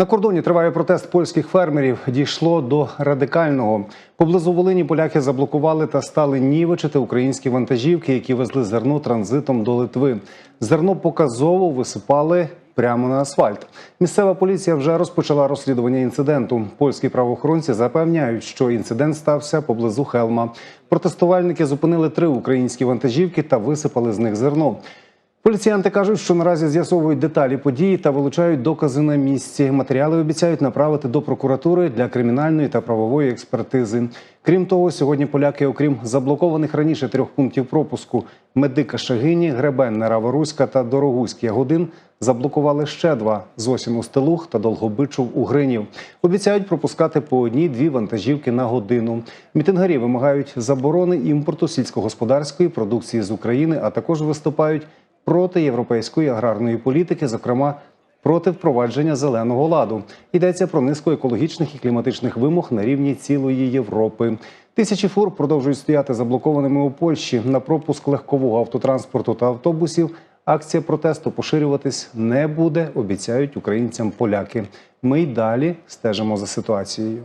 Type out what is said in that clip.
На кордоні триває протест польських фермерів. Дійшло до радикального. Поблизу Волині поляки заблокували та стали нівечити українські вантажівки, які везли зерно транзитом до Литви. Зерно показово висипали прямо на асфальт. Місцева поліція вже розпочала розслідування інциденту. Польські правоохоронці запевняють, що інцидент стався поблизу Хелма. Протестувальники зупинили три українські вантажівки та висипали з них зерно. Поліціянти кажуть, що наразі з'ясовують деталі події та вилучають докази на місці. Матеріали обіцяють направити до прокуратури для кримінальної та правової експертизи. Крім того, сьогодні поляки, окрім заблокованих раніше трьох пунктів пропуску Медика Шагині, Гребенна Раворуська та Дорогуськ Ягодин, заблокували ще два Зосін Устилух та Долгобичув Угринів. Обіцяють пропускати по одній-дві вантажівки на годину. Мітингарі вимагають заборони імпорту сільськогосподарської продукції з України, а також виступають проти європейської аграрної політики, зокрема проти впровадження зеленого ладу. Йдеться про низку екологічних і кліматичних вимог на рівні цілої Європи. Тисячі фур продовжують стояти заблокованими у Польщі на пропуск легкового автотранспорту та автобусів. Акція протесту поширюватись не буде, обіцяють українцям поляки. Ми й далі стежимо за ситуацією.